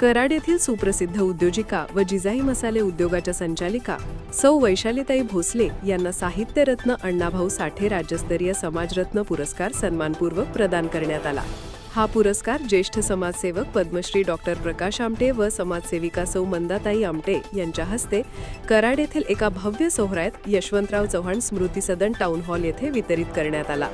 कराड येथील सुप्रसिद्ध उद्योजिका व जिजाई मसाले उद्योगाच्या संचालिका सौ वैशालीताई भोसले यांना साहित्यरत्न अण्णाभाऊ साठे राज्यस्तरीय समाजरत्न पुरस्कार सन्मानपूर्वक प्रदान करण्यात आला. हा पुरस्कार ज्येष्ठ समाजसेवक पद्मश्री डॉक्टर प्रकाश आमटे व समाजसेविका सौ मंदाताई आमटे यांच्या हस्ते कराड येथील एका भव्य सोहळ्यात यशवंतराव चव्हाण स्मृती सदन टाउन हॉल येथे वितरित करण्यात आला.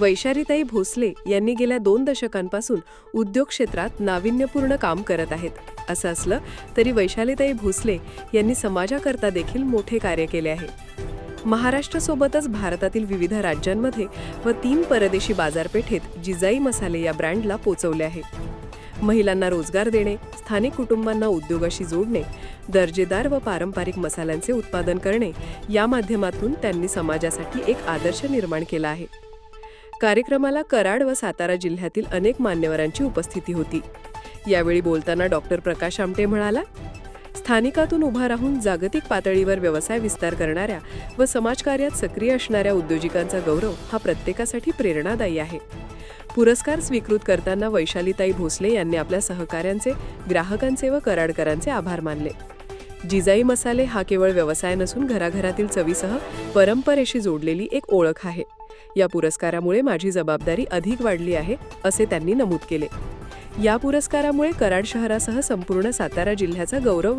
वैशारीताई भोसले यांनी गेल्या दोन दशकांपासून उद्योग क्षेत्रात नाविन्यपूर्ण काम करत आहेत. असं असलं तरी वैशालीताई भोसले यांनी समाजाकरता देखील मोठे कार्य केले आहे. महाराष्ट्रासोबतच भारतातील विविध राज्यांमध्ये व तीन परदेशी बाजारपेठेत जिजाई मसाले या ब्रँडला पोचवले आहे. महिलांना रोजगार देणे स्थानिक कुटुंबांना उद्योगाशी जोडणे दर्जेदार व पारंपरिक मसाल्यांचे उत्पादन करणे या माध्यमातून त्यांनी समाजासाठी एक आदर्श निर्माण केला आहे. कार्यक्रमाला कराड व सातारा जिल्ह्यातील अनेक मान्यवरांची उपस्थिती होती. यावेळी बोलताना डॉक्टर प्रकाश आमटे म्हणाला स्थानिकातून उभा राहून जागतिक पातळीवर व्यवसाय विस्तार करणाऱ्या व समाजकार्यात सक्रिय असणाऱ्या उद्योजिकांचा गौरव हा प्रत्येकासाठी प्रेरणादायी आहे. पुरस्कार स्वीकृत करताना वैशालीताई भोसले यांनी आपल्या सहकाऱ्यांचे ग्राहकांचे व कराडकरांचे आभार मानले. जिजाई मसाले हा केवळ व्यवसाय नसून घराघरातील चवीसह परंपरेशी जोडलेली एक ओळख आहे. या पुरस्कारामुळे माझी जबाबदारी अधिक वाढली आहे असे त्यांनी नमूद केले. या पुरस्कारामुळे कराड शहरासह संपूर्ण सातारा जिल्ह्याचा गौरव